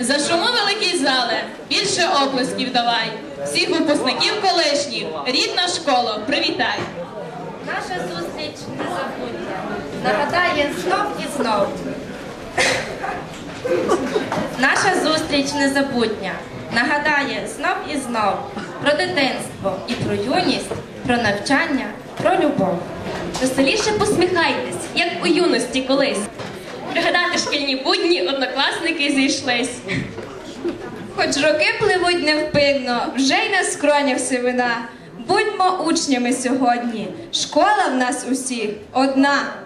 Зашуми великий зале, більше оплесків давай. Всіх випускників колишніх, рідна школа, привітай. Наша зустріч незабутня. Нагадає знов і знов. Наша зустріч незабутня. Нагадає знов і знов про дитинство і про юність, про навчання, про любов. Веселіше посміхайтесь, як у юності колись. Пригадати шкільні будні однокласники зійшлись. Хоч роки пливуть невпинно, вже й на скронях сивина. Будьмо учнями сьогодні. Школа в нас усіх одна.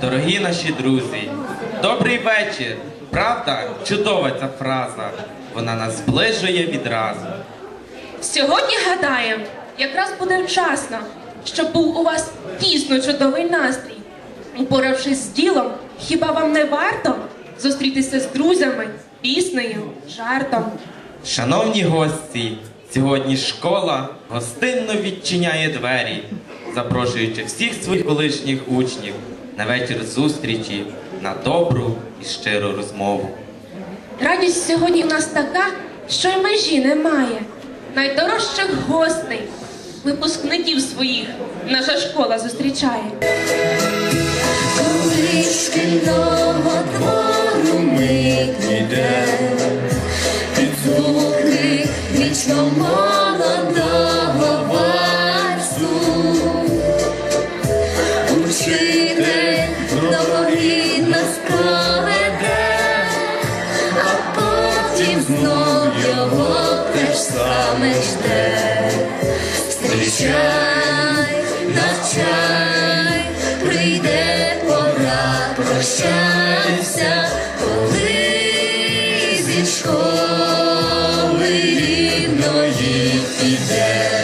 Дорогі наші друзі. Добрий вечір. Правда, чудова ця фраза. Вона нас зближує відразу. Сьогодні гадаємо, якраз буде вчасно, щоб був у вас дійсно чудовий настрій. Упоравшись з ділом, хіба вам не варто зустрітися з друзями, піснею, жартом? Шановні гості, сьогодні школа гостинно відчиняє двері, запрошуючи всіх своїх колишніх учнів на вечір зустрічі, на добру і щиру розмову. Радість сьогодні в нас така, що й межі немає. Найдорожчих гостей, випускників своїх наша школа зустрічає. Жде. Зустрічай, навчай, прийде пора, прощайся, коли зі школи рідної піде.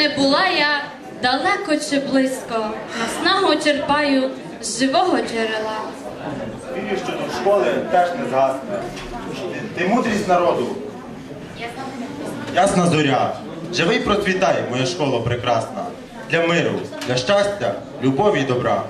Не була я далеко чи близько, наснагу черпаю з живого джерела. Вірю, що до школи теж не згасне. Ти, мудрість народу. Ясна зоря. Живий процвітай, моя школа прекрасна. Для миру, для щастя, любові і. Добра,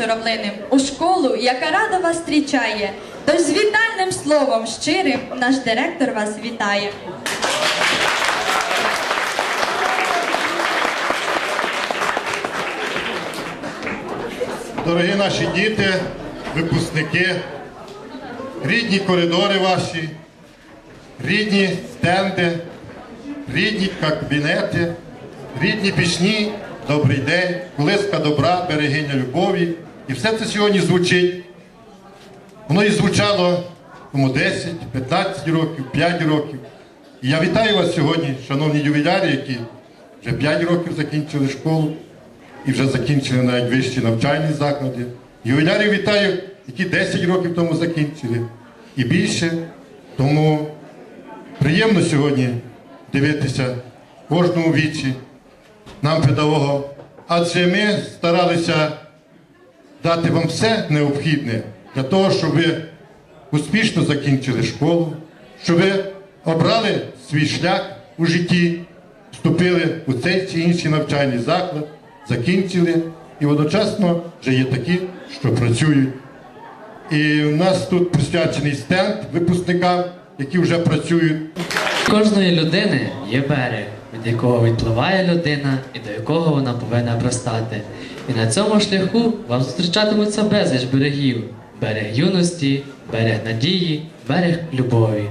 ключем журавлиним у школу, яка рада вас зустрічає. Тож з вітальним словом щирим наш директор вас вітає. Дорогі наші діти, випускники, рідні коридори ваші, рідні стенди, рідні кабінети, рідні пісні, добрий день, колиска добра, берегиня любові. І все це сьогодні звучить. Воно і звучало тому 10, 15 років, 5 років. І я вітаю вас сьогодні, шановні ювіляри, які вже 5 років закінчили школу і вже закінчили навіть вищі навчальні заклади. Ювілярів вітаю, які 10 років тому закінчили і більше. Тому приємно сьогодні дивитися кожному вічі нам, педагогам, адже ми старалися дати вам все необхідне для того, щоб ви успішно закінчили школу, щоб ви обрали свій шлях у житті, вступили у цей чи інший навчальний заклад, закінчили і одночасно вже є такі, що працюють. І у нас тут присвячений стенд випускникам, які вже працюють. Кожної людини є берег, від якого відпливає людина і до якого вона повинна пристати. І на цьому шляху вам зустрічатимуться безліч берегів: берег юності, берег надії, берег любові.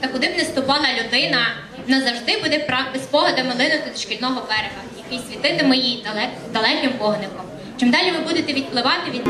Та куди б не ступала людина, назавжди буде спогадами линути до шкільного берега, який світитиме їй далек- далеким вогником. Чим далі ви будете відпливати від